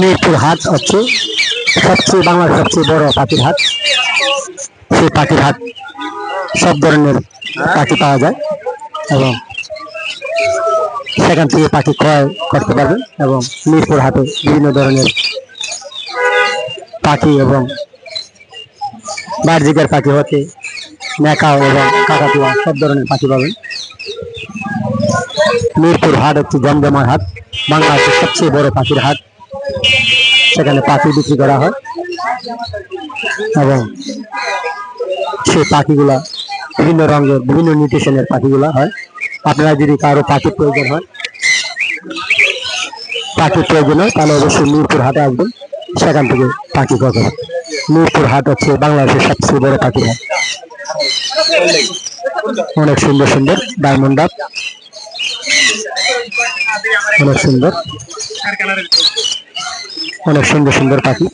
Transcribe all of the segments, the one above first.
মিরপুর হাট হচ্ছে সবচেয়ে বাংলার সবচেয়ে বড় পাখির হাট। সেই পাখির হাট সব ধরনের পাখি পাওয়া যায় এবং সেখান থেকে পাখি ক্রয় করতে পারবেন এবং মিরপুর হাটে বিভিন্ন ধরনের পাখি এবং বার্জিকের পাখি হতে ম্যাকাও এবং কাকাতুয়া, সব ধরনের পাখি পাবেন। মিরপুর হাট হচ্ছে জমজমার হাট, বাংলাদেশের সবচেয়ে বড় পাখির হাট। সেখানে পাখি বিক্রি করা হয় এবং সেই পাখিগুলা বিভিন্ন রঙের, বিভিন্ন নিউট্রিশনের পাখিগুলা হয়। আপনারা যদি কারও পাখির প্রয়োজন হয়, পাখির প্রয়োজন হয়, তাহলে অবশ্যই মিরপুর হাটে আসবেন। সেখান থেকে পাখি পাবেন। মিরপুর হাট হচ্ছে বাংলাদেশের সবচেয়ে বড় পাখির হাট। অনেক সুন্দর সুন্দর ডায়মন্ড অনেক সুন্দর। অনেক সুন্দর সুন্দর পাখি।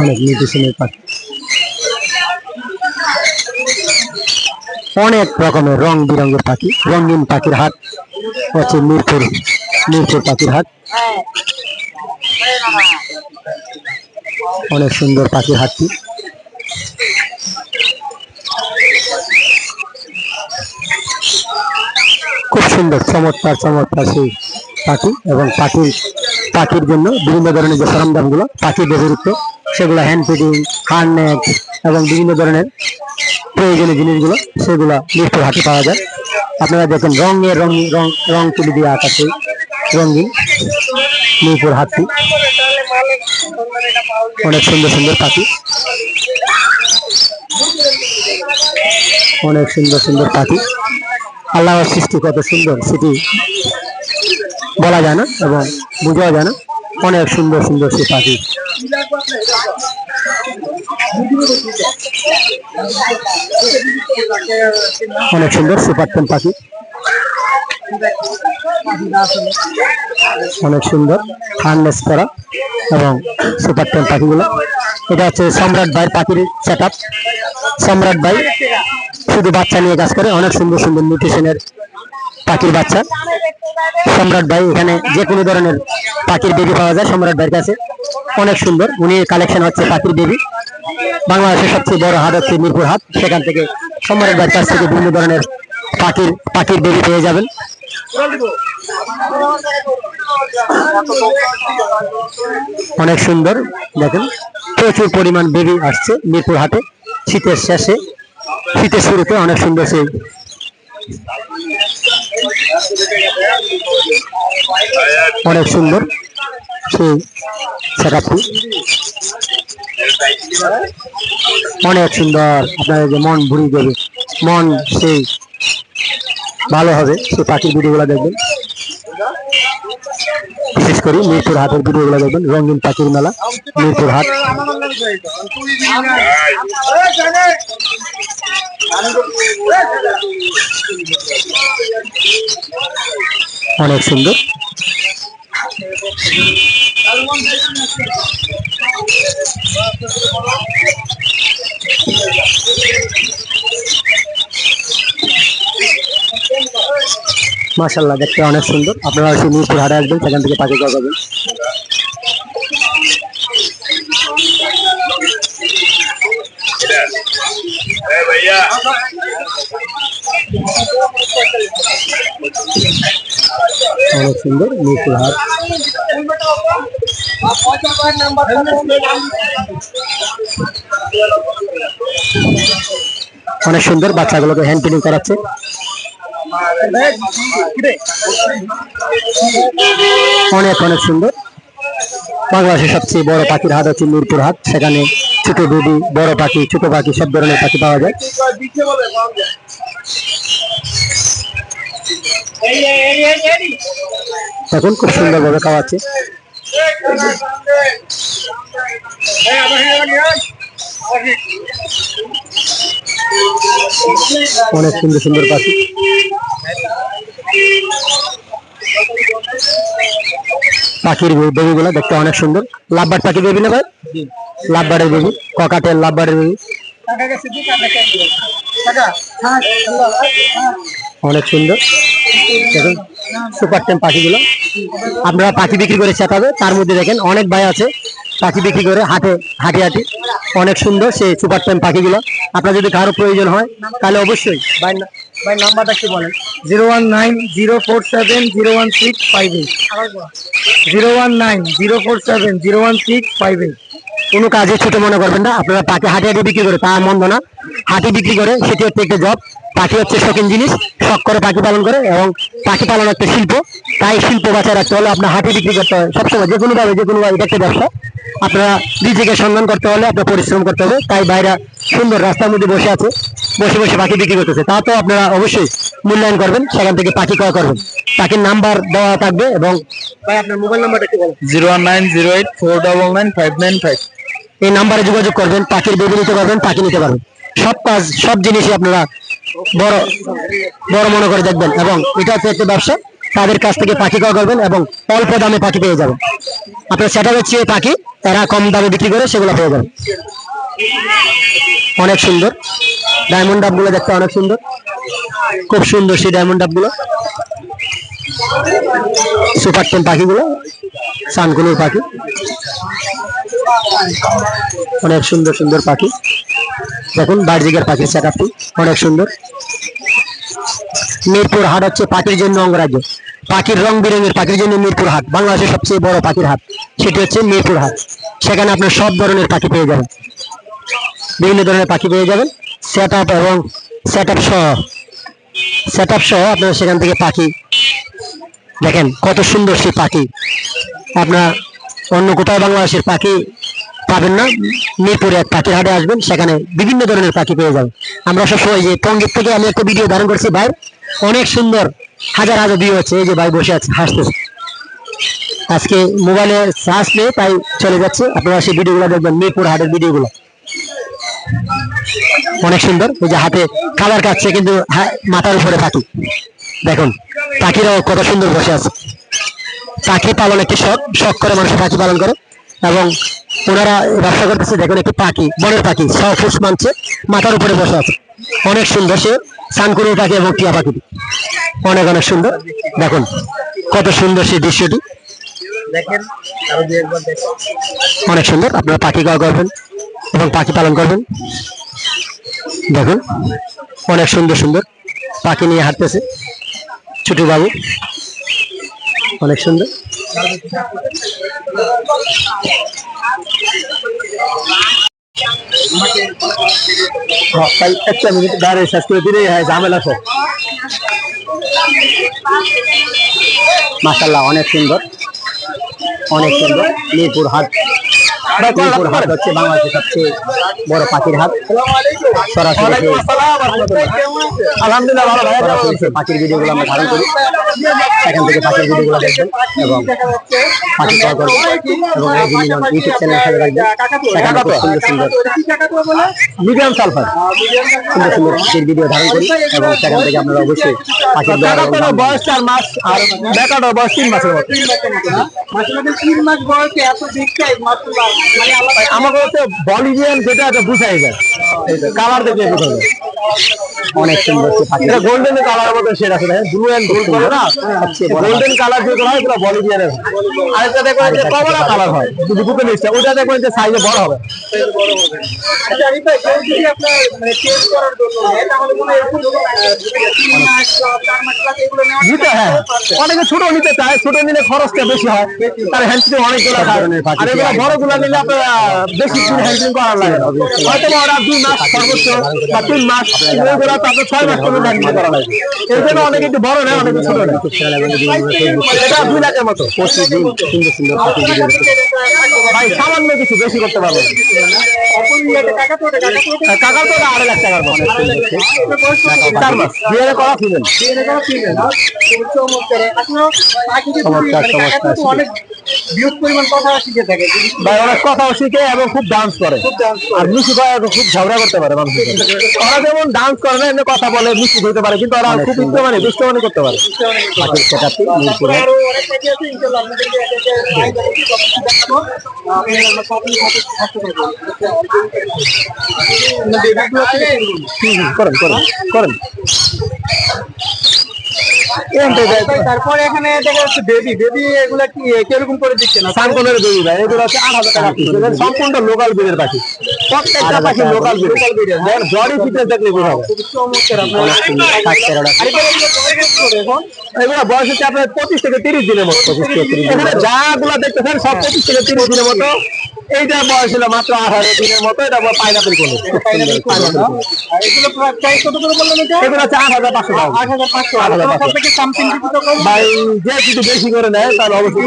অনেক নিউট্রিশনের পাখি। অনেক রকমের রং বিরঙের পাখি, রঙিন পাখির হাট, হচ্ছে মিরপুর মিরপুর পাখির হাট। অনেক সুন্দর পাখির হাটটি। খুব সুন্দর, চমৎকার চমৎকার সেই পাখি এবং পাখির পাখির জন্য বিভিন্ন ধরনের যে সরঞ্জামগুলো পাখির ব্যবহৃত সেগুলো হ্যান্ড ফিডিং হার্নেট এবং বিভিন্ন ধরনের প্রয়োজনীয় জিনিসগুলো, সেগুলো মিরপুর হাটে পাওয়া যায়। আপনারা দেখেন রঙের রঙ রং রং তুলি দিয়ে আঁকা সেই রঙিন মিরপুর হাটটি অনেক সুন্দর সুন্দর পাখি। অনেক সুন্দর সুন্দর পাখি। আল্লাহর সৃষ্টি কত সুন্দর, সেটি বলা যায় না এবং বোঝাও যায় না। অনেক সুন্দর সুন্দর সে পাখি। অনেক সুন্দর সুপার টেন পাখি। অনেক সুন্দর হার্নেস করা এবং সুপার টেন পাখিগুলো। এটা হচ্ছে সম্রাট ভাইয়ের পাখির সেট সম্রাট ভাই, শুধু বাচ্চা নিয়ে কাজ করে, অনেক সুন্দর সুন্দর নিউট্রিশনের পাখির বাচ্চা। সম্রাট ভাই, এখানে যে কোনো ধরনের পাখির বেবি পাওয়া যায় সম্রাট ভাইয়ের কাছে। অনেক সুন্দর, উনি কালেকশন হচ্ছে পাখির বেবি বাংলাদেশের সবচেয়ে বড় হাট হচ্ছে মিরপুর হাট। সেখান থেকে সম্রাট ভাইয়ের কাছ থেকে বিভিন্ন ধরনের পাখির পাখির বেবি পেয়ে যাবেন। অনেক সুন্দর, দেখেন, প্রচুর পরিমাণ বেবি আসছে মিরপুর হাটে। শীতের শেষে, শীতের শুরুতে অনেক সুন্দর সেই অনেক সুন্দর সেই সেটআপটি অনেক সুন্দর আপনাদের যে মন ভুড়ি দেবে, মন সেই ভালো হবে, সেই পাখির ভিডিওগুলো দেখবেন। বিশেষ করে মিরপুর হাটের ভিডিওগুলো দেখবেন রঙিন পাখির মেলা মিরপুর হাট। অনেক সুন্দর। মাশাল্লাহ দেখতে অনেক সুন্দর। আপনারা সেই মিরপুর হাটে আসবেন, সেখান থেকে পাখি পাবেন भैया অনেক সুন্দর, মিরপুর হাট। অনেক সুন্দর, বাচ্চাগুলোকে হ্যান্ড ফিডিং করাচ্ছে। অনেক অনেক সুন্দর। বাংলাদেশের সবচেয়ে বড় পাখির হাট হচ্ছে মিরপুর হাট। সেখানে ছোট বেবি, বড় পাখি, ছোট পাখি, সব ধরনের পাখি পাওয়া যায়। এখন খুব সুন্দরভাবে খাওয়াচ্ছে। অনেক সুন্দর সুন্দর পাখি। পাখির বেবিগুলো দেখতে অনেক সুন্দর। লাভবার পাখি বেবি না ভাই? লাভবারের বেবি ককাটের লাভবারের বেবি অনেক সুন্দর। দেখুন সুপার টেম পাখিগুলো। আপনারা পাখি বিক্রি করে চেতাবে তার মধ্যে দেখেন অনেক ভাই আছে। পাখি বিক্রি করে হাটে হাঁটি হাঁটি অনেক সুন্দর সেই সুপার টেম পাখিগুলো। আপনার যদি কারও প্রয়োজন হয় তাহলে অবশ্যই ভাই ভাই নাম্বারটা কি বলেন। Zero one nine zero four seven zero one six five eight. Zero one nine zero four seven zero one six five eight. কোনো কাজে ছোট মনে করবেন না। আপনারা পাখি হাটে হাটে বিক্রি করে তা মন্দ না। হাটে বিক্রি করে সেটি হচ্ছে একটা জব পাখি হচ্ছে শৌখিন জিনিস। শখ করে পাখি পালন করে এবং পাখি পালন একটা শিল্প। তাই শিল্প বাঁচায় রাখতে হলে আপনার হাটে বিক্রি করতে হয়। সবসময় যে কোনোভাবে যে কোনোভাবে এটা একটা ব্যবসা। আপনারা নিজেকে সন্ধান করতে হলে আপনার পরিশ্রম করতে হবে। তাই বাইরে সুন্দর রাস্তার মধ্যে বসে আছে। বসে বসে পাখি বিক্রি করতেছে। তা তো আপনারা অবশ্যই মূল্যায়ন করবেন। সেখান থেকে পাখি ক্রয় করবেন। পাখির নাম্বার দেওয়া থাকবে এবং ভাই আপনার মোবাইল নাম্বারটা কি বলেন। Zero nine zero eight four double nine five nine five. এই নাম্বারে যোগাযোগ করবেন পাখির বেবি নিতে পারবেন পাখি নিতে পারবেন। সব কাজ সব জিনিসই আপনারা বড় বড় মনে করে দেখবেন। এবং এটা হচ্ছে একটা ব্যবসা। তাদের কাছ থেকে পাখি ক্রয় করবেন এবং অল্প দামে পাখি পেয়ে যাবেন। আপনার সেটা হচ্ছে পাখি তারা কম দামে বিক্রি করে সেগুলো পেয়ে যাবেন। অনেক সুন্দর। ডায়মন্ড ডাবগুলো দেখতে অনেক সুন্দর। খুব সুন্দর সেই ডায়মন্ড ডাবগুলো সুপার টেন পাখিগুলো সানকুনুর পাখি। অনেক সুন্দর সুন্দর পাখি। দেখুন বার্জিকের পাখির সেট অনেক সুন্দর। মিরপুর হাট হচ্ছে পাখির জন্য অঙ্গরাজ্য। পাখির রং বেরঙের পাখির জন্য মিরপুর হাট, বাংলাদেশের সবচেয়ে বড় পাখির হাট। সেটি হচ্ছে মিরপুর হাট। সেখানে আপনার সব ধরনের পাখি পেয়ে যাবেন। বিভিন্ন ধরনের পাখি পেয়ে যাবেন। সেট আপ এবং সেট আপ সহ। সেট আপ সহ আপনারা সেখান থেকে পাখি দেখেন, কত সুন্দর সেই পাখি। আপনার অন্য কোথাও বাংলাদেশের পাখি পাবেন না। মিরপুরে এক পাখির হাটে আসবেন, সেখানে বিভিন্ন ধরনের পাখি পেয়ে যাবেন। আমরা সবসময় যে টঙ্গির থেকে আমি একটা ভিডিও ধারণ করছি, ভাই। অনেক সুন্দর। হাজার হাজার ভিউ হচ্ছে এই যে ভাই বসে আছে, হাসতেছে। আজকে মোবাইলে চার্জ নেই, তাই চলে যাচ্ছে। আপনারা সেই ভিডিওগুলো দেখবেন, মিরপুর হাটের ভিডিওগুলো অনেক সুন্দর। ওই যে হাতে কালার কাটছে, কিন্তু মাথার উপরে পাখি। দেখুন, পাখিরাও কত সুন্দর বসে আছে। পাখি পালন একটি শখ শখ করে মানুষ পাখি পালন করে। এবং ওনারা ব্যবসা করতেছে, দেখুন, একটি পাখি, বনের পাখি ফুস মানছে মাথার উপরে বসে আছে। অনেক সুন্দর সে। সানকুনি পাখি এবং টিয়া পাখি। অনেক অনেক সুন্দর। দেখুন কত সুন্দর সেই দৃশ্যটি। দেখেন অনেক সুন্দর। আপনারা পাখি গাওয়া করবেন এবং পাখি পালন করবেন। দেখুন অনেক সুন্দর সুন্দর। পাখি নিয়ে হাঁটতেছে। ছোটু বাবু। অনেক সুন্দর। একটা ঝামেলা তো মাসাল্লাহ অনেক সুন্দর। অনেক সুন্দর। মিরপুর হাট। হাট হচ্ছে বাংলাদেশের সবচেয়ে বড় পাখির হাট সরাসরি আলহামদুলিল্লাহ ভালো সরাসরি পাখির ভিডিওগুলো আমরা ধারণ করি। সেখান থেকে পাখির ভিডিওগুলো দেখবেন। এবং পাখি ক্রয় করবেন এবং এই ইউটিউব চ্যানেল সাথে রাখবেন সেখানে সুন্দর সুন্দর মিডিয়াম সালফার। সুন্দর সুন্দর পাখির ভিডিও ধারণ করি এবং সেখান থেকে আপনারা অবশ্যই পাখির বয়স চার মাস আর বেকারটার বয়স তিন মাসের মতো। তিন মাস বয়সে এত। মানে আল্লাহ আমাকে হচ্ছে বলিভিয়ান যেটা এটা বুঝাই যায়। কালার দেখে বোঝা যায়। অনেক সুন্দর এটা গোল্ডেন কালার মতো শেড আছে ব্লু এন্ড গোল্ড করে না? গোল্ডেন কালার যেগুলো হয় সেটা বলিভিয়ানের হয় আরেকটা দেখবেন যে কমলা কালার হয় বুকে নিচ্ছে ওটা দেখবেন যে সাইজে বড় হবে। আচ্ছা, মানে মনে হয় নিতে হ্যাঁ অনেকে ছোট নিতে চায় ছোট নিলে খরচটা বেশি হয় তার হ্যান্ড অনেকগুলো আর এগুলো বড়গুলো নিলে আপনার বেশি দিন হ্যান্ডস্ক্রিন করার লাগে না। হয়তো ওরা দুই মাস সর্বোচ্চ বা তিন মাস এগুলো তো আপনার ছয় মাস পর্যন্ত হ্যান্ডস্ক্রিন করা লাগে এই জন্য অনেকে একটু বড় নেয় অনেকে ছোট নেয়। এটা দুই লাখের মতো। প্রতিদিন সুন্দর সুন্দর পাখি ভিডিও দেখতে ভাই সামান্য কিছু বেশি করতে পারব কাকার তো আড়াই লাখ টাকার মতো? চার মাস। বিয়ে করা চমৎকার। চমৎকার, মানে বিহুত পরিমাণ কথা শিখে থাকে ভাই অনেক কথাও শিখে এবং খুব ডান্স করে। আর মিষ্টি ভাই খুব ঝগড়া করতে পারে মানুষের সাথে। ওরা যেমন ডান্স করে না এমনি কথা বলে মিষ্টি হতে পারে কিন্তু ওরা খুব ইচ্ছামানি দুষ্টমানি করতে পারে। পাখির সেটআপটি মিরপুরে আরও অনেক পাখি আছে ইনশাআল্লাহ আপনাদেরকে এক একে লাইভ দেখাবো। আপনি আমার সাথে সাথে থাকতে পারবেন না বেবিগুলো থেকে এরকম। হুম, হুম, করেন করেন করেন। তারপরে এখানে দেখা যাচ্ছে বেবি বেবি এগুলা কি কীরকম করে দিচ্ছে সানকনের বেবি ভাই এগুলো হচ্ছে আট হাজার টাকা পিস সম্পূর্ণ লোকাল ব্রিডের পাখি। প্রত্যেকটা পাখি লোকাল ব্রিড দেখেন বডি ফিটনেস দেখলে বোঝা যায়। চমৎকার আপনার। ষাট তেরোটা আর এগুলো এগুলো বয়স এখন এগুলো বয়স হচ্ছে আপনার পঁচিশ থেকে তিরিশ দিনের মতো। এখানে যা গুলা দেখতেছেন সব পঁচিশ থেকে তিরিশ দিনের মতো। এইটা বয়স ছিল মাত্র আঠারো দিনের মতো। এটা পাইনাপেল এগুলো কত করে বললেন এটা? এগুলো হচ্ছে আট হাজার পাঁচশো টাকা আট হাজার পাঁচশো। আট হাজার ভাই যে বেশি করে নেয় তাহলে অবশ্যই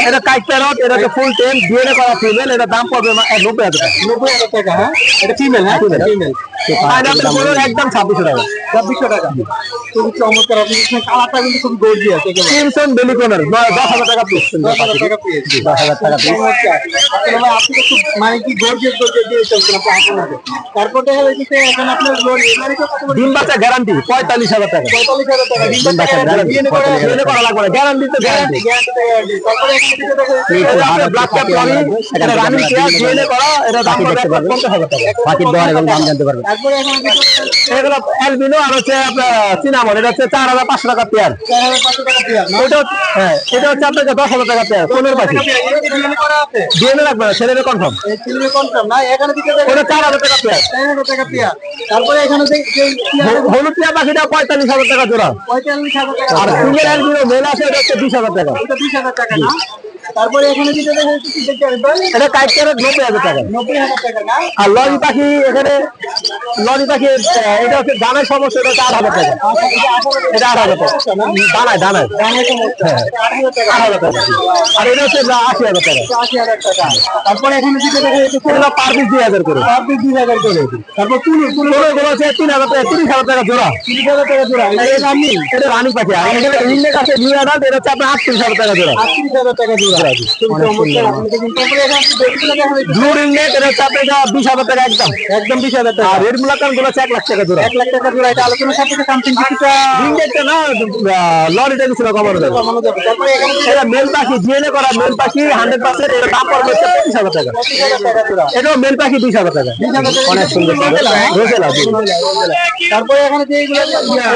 এটা এটা ফুল টেন ডিএনএ করা ফিমেল এটা দাম পড়বে নব্বই হাজার টাকা। নব্বই হাজার টাকা হ্যাঁ? এটা ফিমেল হ্যাঁ? ফিমেল একদম ছাব্বিশশো টাকা। ছাব্বিশশো টাকা। খুবই চমৎকার আপনি কালারটা কিন্তু খুব বেলিকনের নয় দশ হাজার টাকা পিস দশ হাজার টাকা পেয়েছি দশ হাজার টাকা পিস আসলে আপনি তো মানে কি গর্জিয়াস গর্জিয়াস দিয়ে চলছেন আপনার তারপর দেখা যাচ্ছে এখন আপনার ডিম বাচ্চা গ্যারান্টি পঁয়তাল্লিশ হাজার টাকা। চার হাজার পাঁচশো টাকা পেয়ার হ্যাঁ এটা হচ্ছে আপনাকে দশ হাজার টাকা পেয়ার পনেরো পাখি ডিএনএ লাগবে না ছেলেদের কনফার্ম কনফার্ম না? এখানে চার হাজার টাকা পেয়ার চার হাজার টাকা পেয়ার তারপরে এখানে যে যে হলুদ টিয়া পাখিটা পঁয়তাল্লিশ হাজার টাকা জোড়া। পঁয়তাল্লিশ হাজার টাকা। আর অ্যালবিনো মেল আছে এটা হচ্ছে বিশ হাজার টাকা। বিশ হাজার টাকা না তারপরে এখানে যেটা এটা কাইট ক্যারেট নব্বই হাজার টাকা। নব্বই হাজার টাকা না? আর লরি পাখি এখানে লরি পাখি এটা হচ্ছে দানার সমস্যা এটা আট হাজার টাকা। এটা আট হাজার টাকা। দানায় দানায়। আট হাজার টাকা। আর এটা হচ্ছে আশি হাজার টাকা। আশি হাজার টাকা। তারপরে এখানে যেটা দেখা যাচ্ছে এগুলো পার পিস দুই হাজার করে। পার পিস দুই হাজার করে। তারপর তুলি তুলি। ষোলো গুলো হচ্ছে তিন হাজার টাকা তিরিশ হাজার টাকা জোড়া। তিরিশ হাজার টাকা জোড়া। এটা রানি এটা রানী পাখি। আর এখানে আছে নিউ অ্যাডাল্ট এটা হচ্ছে আপনার আটত্রিশ হাজার টাকা জোড়া। আটত্রিশ হাজার টাকা জোড়া। যাচ্ছে ব্লু রিংনেট এটা হচ্ছে আপনার বিশ হাজার টাকা একদম। একদম বিশ হাজার টাকা। আর রেড মুলাকানগুলো হচ্ছে এক লাখ টাকা জোড়া। এক লাখ টাকা জোড়া এটা আলোচনা সাপেক্ষে সামথিং কিছুটা রিংনেটটা না লরিটা কিছুটা কমানো যাবে। কমানো যাবে। তারপরে এটা মেল পাখি ডিএনএ করা মেল পাখি হান্ড্রেড পার্সেন্ট এটা দাম পড়বে হচ্ছে পঁচিশ হাজার টাকা। পঁচিশ হাজার টাকা জোড়া। এটাও মেল পাখি বিশ হাজার টাকা। অনেক সুন্দর রোজেলা তারপরে এখানে যে এইগুলো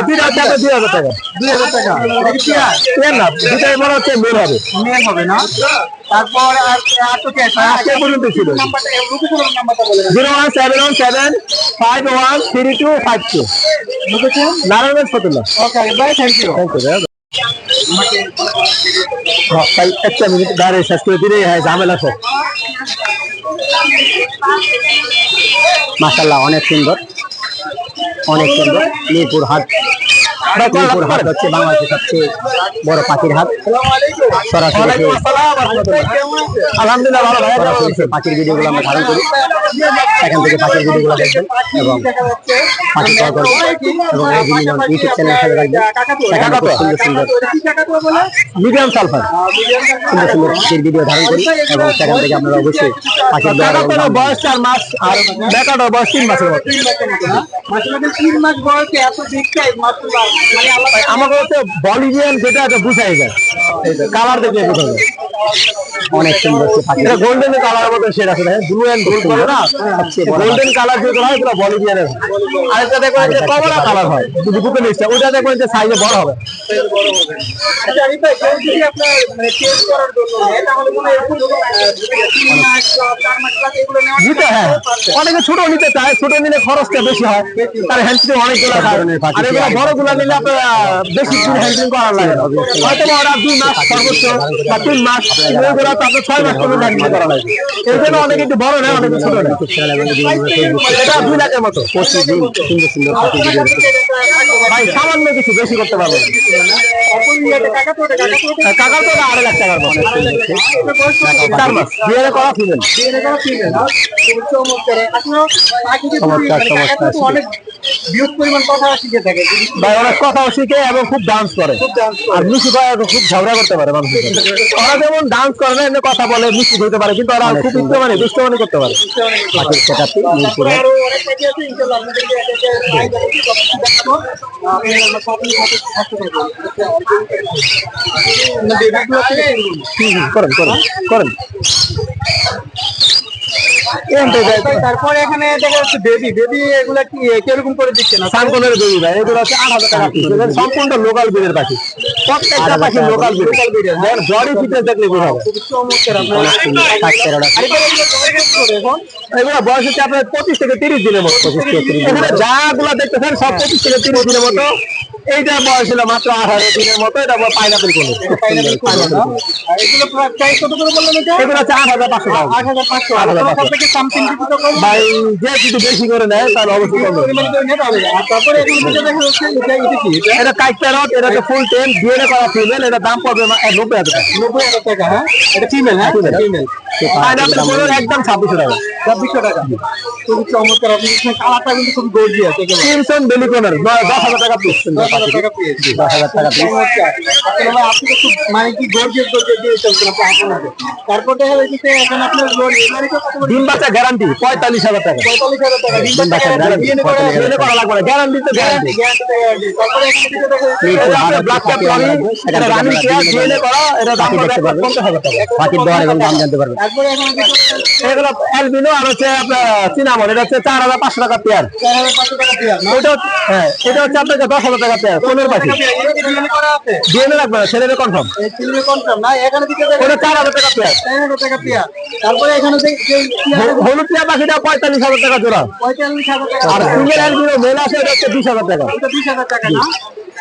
দুইটা হচ্ছে দুই হাজার টাকা দুই হাজার টাকা। এটা কি পেয়ার? পেয়ার না দুটাই মনে হচ্ছে মেল হবে। মেল হবে না? তারপর আজকে পর্যন্ত ছিল? Zero one seven one seven five one three two five two. Narayanganj Fatullah. Thank you thank you ভাই। একটা মিনিট দাঁড়িয়ে শেষ করে দিলে হ্যাঁ ঝামেলা সব মাসাল্লাহ অনেক সুন্দর। অনেক সুন্দর মিরপুর হাট। মিরপুর হাট হচ্ছে বাংলাদেশের সবচেয়ে বড় পাখির হাট সরাসরি সরাসরি পাখির ভিডিওগুলো আমরা ধারণ করি। সেখান থেকে পাখির ভিডিওগুলো দেখবেন এবং পাখি ক্রয় করবেন এবং এই মিলন ইউটিউব চ্যানেলের সাথে রাখবেন সেখানে খুব সুন্দর সুন্দর মিডিয়াম সালফার। সুন্দর সুন্দর পাখির ভিডিও ধারণ করি এবং সেখান থেকে আপনারা অবশ্যই পাখির বয়স চার মাস আর বেকাটোর বয়স তিন মাসের মতো। তিন মাস বয়সে এত দিকটাই মাসাল্লাহ মানে আমাকে হচ্ছে বলিভিয়ান যেটা এটা বুঝাই যায়। কালার দেখে বোঝা যায়। অনেক সুন্দর এটা গোল্ডেন কালার মতো শেড আছে ব্লু এন্ড গোল্ড করে না? বড় গোল্ডেন কালার যেগুলো হয় সেটা বলিভিয়ানের। আরেকটা দেখবেন যে কমলা কালার হয় যদি বুকে নিচটা ওটা দেখবেন যে সাইজে বড় হবে। আচ্ছা মানে হয় নিতে হ্যাঁ। অনেকে ছোট নিতে চায় ছোট নিলে খরচটা বেশি হয়। তার হ্যান্ড অনেকগুলো আর এগুলো বড়গুলো নিলে আপনার বেশি দিন হ্যান্ডলিং লাগে না। হয়তো ওরা দুই মাস সর্বোচ্চ বা তিন মাস তো আপনার ছয় মাস পর্যন্ত হ্যান্ডলিং করা লাগে। এই জন্য অনেকে একটু বড় নেয় অনেকে ছোট এটা দুই লাখের মতো। প্রতিদিন সুন্দর সুন্দর ভাই সামান্য কিছু বেশি করতে পারব না। কাকার তো আড়াই লাখ টাকার মতো। চার মাস। বিয়ে করা চমৎকার। চমৎকার, পরিমাণ কথা শিখে থাকে। ভাই অনেক কথাও শিখে এবং খুব ডান্স করে। আর মিশু ভাই খুব ঝগড়া করতে পারে মানুষের সাথে। ওরা যেমন ডান্স করে না এমনি কথা বলে মিষ্টি হইতে পারে কিন্তু ওরা খুব ইচ্ছামানি দুষ্টমানি করতে পারে। করুন। করেন করেন। তারপরে এখানে দেখা যাচ্ছে বেবি বেবি এগুলা কি কীরকম করে দিচ্ছেন আপনি? সানকনের বেবি ভাই এগুলো হচ্ছে আট হাজার টাকা পিস সম্পূর্ণ লোকাল ব্রিডের পাখি। প্রত্যেকটা পাখি লোকাল ব্রিড দেখেন বডি ফিটনেস দেখলে বোঝা যায়। চমৎকার আপনার। ষাট তেরোটা আর এগুলো এগুলো কত করে করে এখন এগুলো বয়স হচ্ছে আপনার পঁচিশ থেকে তিরিশ দিনের মতো। এখানে যা গুলা দেখতেছেন সব পঁচিশ থেকে তিরিশ দিনের মতো। এইটা বয়স ছিল মাত্র আঠারো দিনের মতো এটা পাইনাপেল কোনো। পাইনাপেল করব না? আর এগুলো প্রাইস কত করে বললেন এটা? এগুলো হচ্ছে আট হাজার পাঁচশো টাকা। ভাই যে বেশি করে নেয় তাহলে অবশ্যই এটা কাইট প্যারট হচ্ছে ফুল টেন ডিএনএ করা ফিমেল এটা দাম পড়বে মা- এক নব্বই হাজার টাকা। নব্বই হাজার টাকা হ্যাঁ? এটা ফিমেল হ্যাঁ? ফিমেল পাইনাপেল কোনো একদম ছাব্বিশশো টাকা। ছাব্বিশশো টাকা। খুবই চমৎকার। আপনি কালারটা কিন্তু খুব গর্জিয়াস দশ হাজার টাকা পিস হাজার টাকা পেয়েছি। দশ হাজার টাকা পিস চমৎকার। আসলে ভাই আপনি তো মানে কি গর্জিয়াস গর্জিয়াস দিয়ে চলছেন আপনি তারপর দেখা যাচ্ছে এখন আপনার লোন এমারিটা কত করে ডিম বাচ্চা গ্যারান্টি পঁয়তাল্লিশ হাজার টাকা। পঁয়তাল্লিশ হাজার টাকা। ডিম বাচ্চা বাচ্চা guarantee, guarantee, DNA করা পঁয়তাল্লিশ ডিএনএ করা লাগবে না গ্যারান্টি তো গ্যারান্টি গ্যারান্টি গ্যারান্টি তারপরে এখানে যেটা দেখা যাচ্ছে এটা রানিং কেয়ার ডিএনএ করা দাম দর এবং দাম জানতে তারপরে এখানে এগুলো অ্যালবিনো আর হচ্ছে আপনার হচ্ছে চার হাজার পাঁচশো টাকা পেয়ার চার হাজার পাঁচশো টাকা পেয়ার না? হ্যাঁ এটা হচ্ছে আপনাকে দশ হাজার টাকা পেয়ার পনেরো পাখি। ডিএনএ করা আছে? ডিএনএ লাগবে না ছেলেদের কনফার্ম কনফার্ম না এখানে দিকে ওটা চার হাজার টাকা পেয়ার। চার হাজার টাকা পেয়ার। তারপরে এখানে হলুদ টিয়া পাখিটা পঁয়তাল্লিশ হাজার টাকা জোড়া। পঁয়তাল্লিশ হাজার টাকা। আর সিঙ্গেল মেল আছে হচ্ছে বিশ হাজার টাকা। বিশ হাজার টাকা না?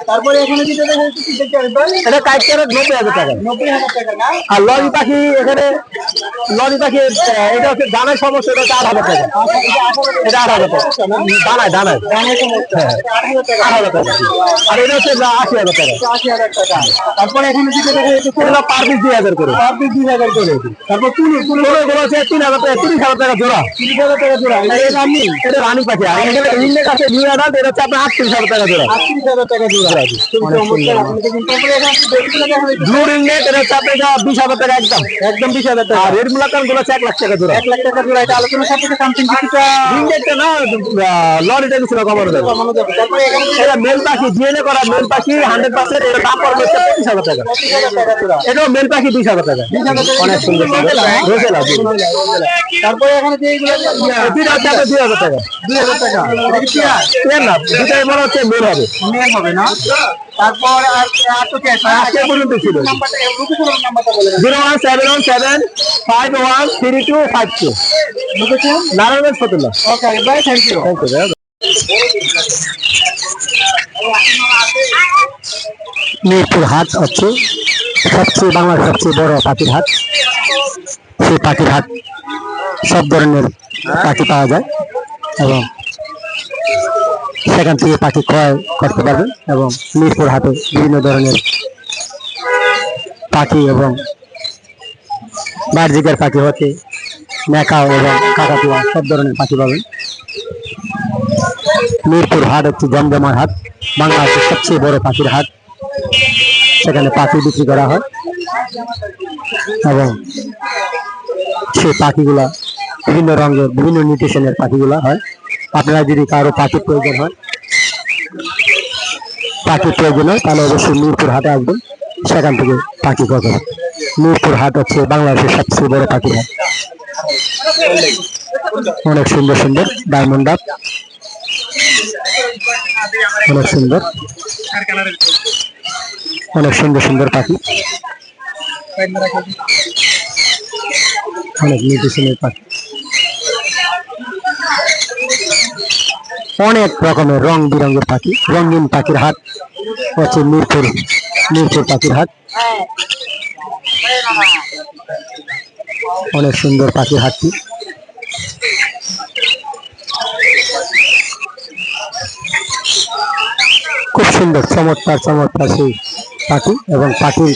তারপরে এখানে যেটা দেখা কি দেখতে এটা হাজার টাকা। হাজার টাকা না? আর লরি পাখি এখানে লরি পাখি এটা হচ্ছে দানায় সমস্যা এটা হাজার টাকা। এটা হাজার টাকা। দানায় দানায়। দামের সমস্যা হাজার টাকা। আর এটা হচ্ছে হাজার টাকা। হাজার টাকা। তারপরে এখানে যেটা দেখা এটা পার পিস দুই হাজার করে। পার পিস দুই হাজার করে। তারপর তুলি তুলি হচ্ছে তিন হাজার টাকা তিরিশ হাজার টাকা জোড়া। টাকা জোড়া। এটা এটা এটা রানি পাখি। আর এখানে আছে নিউ অ্যাডাল্ট এটা হচ্ছে আপনার টাকা জোড়া। আটত্রিশ হাজার টাকা জোড়া। ব্লু রিংনেট এটা হচ্ছে আপনার বিশ হাজার টাকা একদম। একদম বিশ হাজার টাকা। আর রেড মুলাকানগুলো হচ্ছে এক লাখ টাকা জোড়া। এক লাখ টাকা জোড়া এটা আলোচনার সাপেক্ষে সামথিং কিছুটা রিংনেটটা না লরিটা কিছুটা কমানো যাবে। এটা মেল পাখি জিএনএ করা মেল পাখি হান্ড্রেড পার্সেন্ট এটা দাম পড়বে হচ্ছে পঁচিশ হাজার টাকা। পঁচিশ হাজার টাকা জোড়া। এটাও মেল পাখি বিশ হাজার টাকা। অনেক সুন্দর সুন্দর রোজেলা তারপরে এখানে যে দুই হাজার টাকা দুই হাজার টাকা। না দুটাই মনে হচ্ছে মেল হবে। মেল হবে না? তারপর আর তো ক্যাশ আজকে পর্যন্ত ছিল? Zero one seven one seven five one three two five two. Narayanganj okay thank you thank you হাট হচ্ছে সবচেয়ে বাংলার সবচেয়ে বড় পাখির হাট। সেই পাখির হাট সব ধরনের পাখি পাওয়া যায় এবং সেখান থেকে পাখি ক্রয় করতে পারবেন এবং মিরপুর হাটে বিভিন্ন ধরনের পাখি এবং বার্জিকের পাখি হতে মেকাও এবং কাকাতুয়া, সব ধরনের পাখি পাবেন। মিরপুর হাট একটি জমজমার হাট, বাংলাদেশের সবচেয়ে বড় পাখির হাট। সেখানে পাখি বিক্রি করা হয় এবং সেই পাখিগুলা বিভিন্ন রঙের, বিভিন্ন নিউট্রিশনের পাখিগুলা হয়। আপনারা যদি কারও পাখির প্রয়োজন হয় পাখির প্রয়োজন হয়, তাহলে অবশ্যই মিরপুর হাটে আসবেন। সেখান থেকে পাখি করবেন মিরপুর হাট হচ্ছে বাংলাদেশের সবচেয়ে বড় পাখি হাট। অনেক সুন্দর সুন্দর ডায়মন্ড ডাক অনেক সুন্দর। অনেক সুন্দর সুন্দর পাখি। অনেক নিউট্রিশনের পাখি। অনেক রকমের রং বিরঙের পাখি, রঙিন পাখির হাট হচ্ছে মিরপুর মিরপুর পাখির হাট অনেক সুন্দর পাখির হাটটি খুব সুন্দর, চমৎকার চমৎকার সেই পাখি এবং পাখির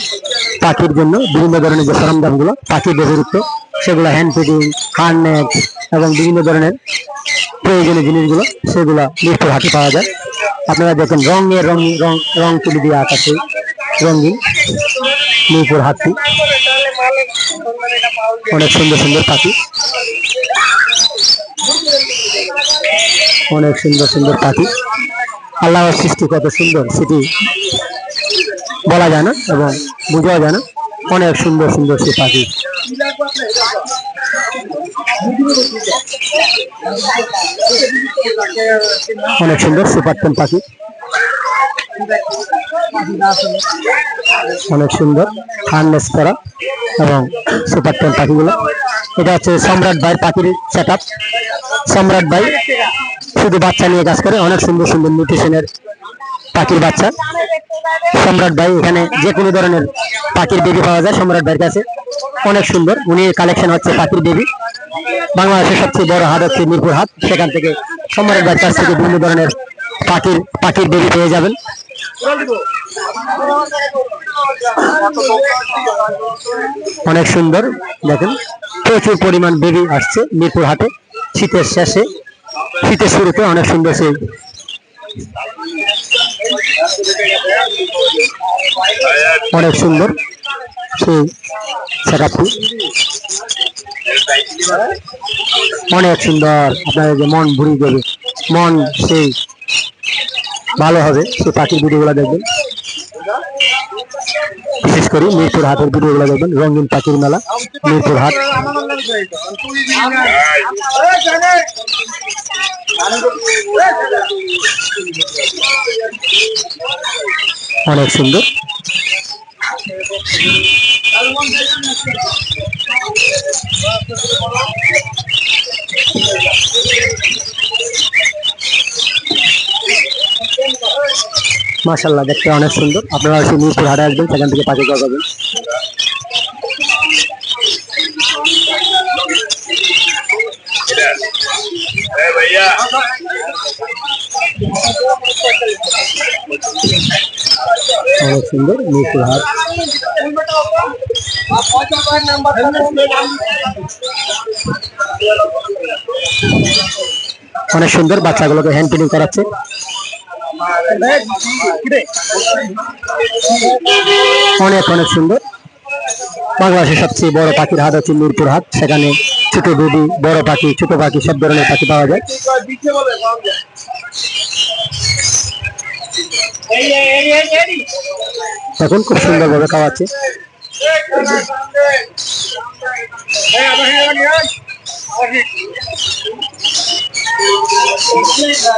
পাখির জন্য বিভিন্ন ধরনের যে সরঞ্জামগুলো, পাখি ব্যবহৃত, সেগুলো হ্যান্ড ফিডিং হার্নেট এবং বিভিন্ন ধরনের প্রয়োজনীয় জিনিসগুলো সেগুলো মিরপুর হাটে পাওয়া যায়। আপনারা দেখেন রঙের রং রং রং তুলি দিয়ে আকাশে রঙিন মিরপুর হাটটি অনেক সুন্দর সুন্দর পাখি। অনেক সুন্দর সুন্দর পাখি। আল্লাহর সৃষ্টি কত সুন্দর, সেটি বলা যায় না এবং বোঝাও যায় না। অনেক সুন্দর সুন্দর সে পাখি। অনেক সুন্দর সুপার টেন পাখি। অনেক সুন্দর হার্নেস করা এবং সুপার টেন পাখিগুলো। এটা হচ্ছে সম্রাট ভাইয়ের পাখির সেট সম্রাট ভাই শুধু বাচ্চা নিয়ে কাজ করে, অনেক সুন্দর সুন্দর নিউট্রিশনের পাখির বাচ্চা। সম্রাট ভাই এখানে যে কোনো ধরনের পাখির বেবি পাওয়া যায়, সম্রাট ভাইয়ের কাছে। অনেক সুন্দর। উনি কালেকশন হচ্ছে পাখির বেবি বাংলাদেশের সবচেয়ে বড় হাট হচ্ছে মিরপুর হাট। সেখান থেকে সম্রাট ভাইয়ের কাছ থেকে বিভিন্ন ধরনের পাখির পাখির বেবি পেয়ে যাবেন। অনেক সুন্দর। দেখেন, প্রচুর পরিমাণ বেবি আসছে মিরপুর হাটে। শীতের শেষে, শীতের শুরুতে অনেক সুন্দর সেই অনেক সুন্দর। সেই সেটআপটি অনেক সুন্দর। আপনার যে মন ভুরি দেবে। মন সেই ভালো হবে। সেই পাখির ভিডিওগুলো দেখবেন। বিশেষ করে মিরপুর হাটের ভিডিওগুলো দেখবেন। রঙিন পাখির মেলা, মিরপুর হাট। অনেক সুন্দর। মাশাল্লাহ দেখতে অনেক সুন্দর। আপনারা সেই মিরপুর হাটে আসবেন, সেখান থেকে পাখি ক্রয় করবেন অনেক সুন্দর মিরপুর হাট অনেক সুন্দর, বাচ্চাগুলোকে হ্যান্ড ফিডিং করাচ্ছে। অনেক অনেক সুন্দর। বাংলাদেশের সবচেয়ে বড় পাখির হাট হচ্ছে মিরপুর হাট। সেখানে ছোট বেবি, বড় পাখি, ছোট পাখি, সব ধরনের পাখি পাওয়া যায়। এখন খুব সুন্দর ভাবে খাওয়াচ্ছে।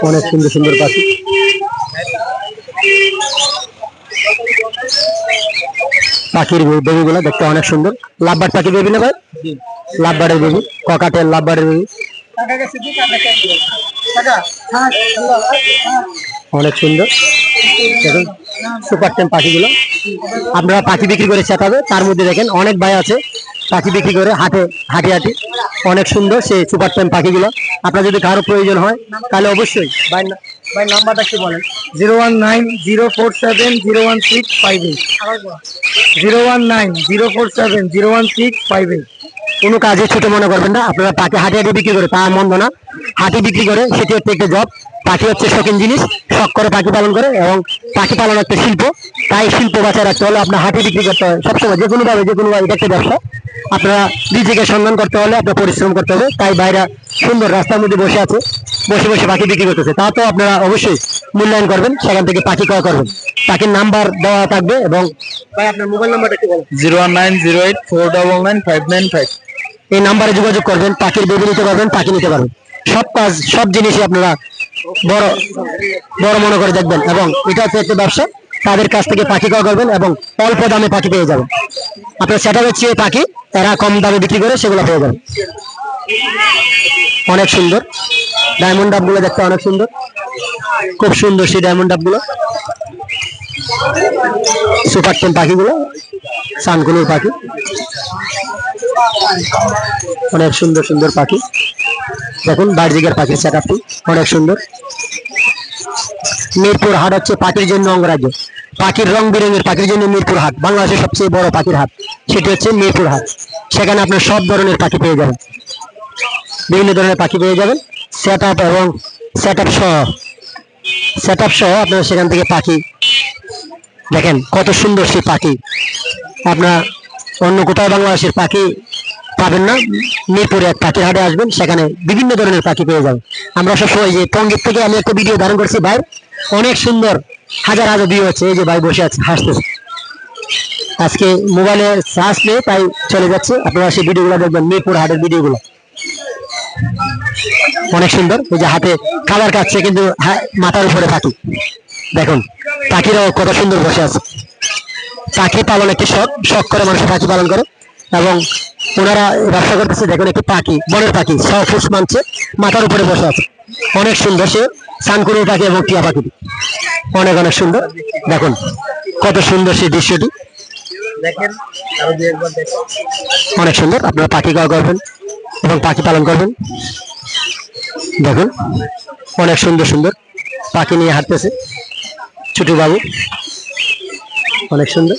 অনেক সুন্দর সুন্দর পাখি। পাখির বেবিগুলো দেখতে অনেক সুন্দর। লাভবার পাখির বেবি না ভাই? লাভবারের বেবি ককাটের লাভবারের বেবি। অনেক সুন্দর। দেখুন সুপার টেন পাখিগুলো। আপনারা পাখি বিক্রি করে চেতাবে। তার মধ্যে দেখেন অনেক ভাই আছে পাখি বিক্রি করে হাটে হাঁটি হাঁটি অনেক সুন্দর সেই সুপার টেন পাখিগুলো। আপনার যদি কারও প্রয়োজন হয় তাহলে অবশ্যই ভাই ভাই নাম্বারটা কি বলেন? Zero one nine zero four seven zero one six five eight. Zero one nine zero four seven zero one six five eight. কোনো কাজে ছোট মনে করবেন না আপনারা তাকে হাটে হাটে বিক্রি করে তা মন্দ না। হাটে বিক্রি করে সেটি হচ্ছে একটা জব পাখি হচ্ছে শৌখিন জিনিস শখ করে পাখি পালন করে এবং পাখি পালন একটা শিল্প। তাই শিল্প বাঁচায় রাখতে হলে আপনার হাটে বিক্রি করতে হয়। সবসময় যে কোনো ভাবে যে কোনো এটা একটা ব্যবসা। আপনারা নিজেকে সন্ধান করতে হলে আপনার পরিশ্রম করতে হবে। তাই বাইরে সুন্দর রাস্তার মধ্যে বসে আছে বসে বসে পাখি বিক্রি করতেছে। তা তো আপনারা অবশ্যই মূল্যায়ন করবেন সেখান থেকে পাখি ক্রয় করবেন। পাখির নাম্বার দেওয়া থাকবে এবং ভাই আপনার মোবাইল নাম্বারটা কি বলেন। Zero one nine zero eight four double nine five nine five. এই নাম্বারে যোগাযোগ করবেন পাখির বেবি নিতে পারবেন পাখি নিতে পারবেন। সব কাজ সব জিনিসই আপনারা বড় বড় মনে করে দেখবেন এবং এটা হচ্ছে একটা ব্যবসা। তাদের কাছ থেকে পাখি ক্রয় করবেন এবং অল্প দামে পাখি পেয়ে যাবেন। আপনার সেটা হচ্ছে পাখি, এরা কম দামে বিক্রি করে সেগুলো পেয়ে যাবেন। অনেক সুন্দর। ডায়মন্ড ডাবগুলো দেখতে অনেক সুন্দর। খুব সুন্দর সেই ডায়মন্ড ডাবগুলো সুপার টেন পাখিগুলো, সানকুনুর পাখি। অনেক সুন্দর সুন্দর পাখি। দেখুন বার্জিকের পাখির সেট অনেক সুন্দর। মিরপুর হাট হচ্ছে পাখির জন্য অঙ্গরাজ্য। পাখির রং বেরঙের, পাখির জন্য মিরপুর হাট। বাংলাদেশের সবচেয়ে বড় পাখির হাট, সেটি হচ্ছে মিরপুর হাট। সেখানে আপনার সব ধরনের পাখি পেয়ে যাবেন। বিভিন্ন ধরনের পাখি পেয়ে যাবেন। সেট আপ এবং সেট আপ সহ সেট আপ সহ আপনারা সেখান থেকে পাখি দেখেন, কত সুন্দর সেই পাখি। আপনার অন্য কোথাও বাংলাদেশের পাখি পাবেন না। মিরপুরে এক পাখির হাটে আসবেন, সেখানে বিভিন্ন ধরনের পাখি পেয়ে যাবেন। আমরা সবসময় যে টঙ্গির থেকে আমি একটা ভিডিও ধারণ করছি, ভাই। অনেক সুন্দর, হাজার হাজার ভিউ হচ্ছে এই যে ভাই বসে আছে, হাসতেছে। আজকে মোবাইলে চার্জ নেই, তাই চলে যাচ্ছে। আপনারা সেই ভিডিওগুলো দেখবেন, মিরপুর হাটের ভিডিওগুলো অনেক সুন্দর। ওই যে হাতে খাবার খাচ্ছে, কিন্তু মাথার উপরে পাখি। দেখুন, পাখিরাও কত সুন্দর বসে আছে। পাখি পালন একটি শখ? শখ করে মানুষ পাখি পালন করে। এবং ওনারা ব্যবসা করতেছে দেখুন একটি পাখি বনের পাখি ছ ফুস মানছে মাথার উপরে বসে আছে। অনেক সুন্দর সে সানকুনুর পাখি এবং টিয়া পাখি। অনেক অনেক সুন্দর। দেখুন কত সুন্দর সেই দৃশ্যটি। অনেক সুন্দর আপনারা পাখি গাওয়া করবেন এবং পাখি পালন করবেন। দেখুন অনেক সুন্দর সুন্দর পাখি নিয়ে হাঁটতেছে। ছোটু বাবু। অনেক সুন্দর।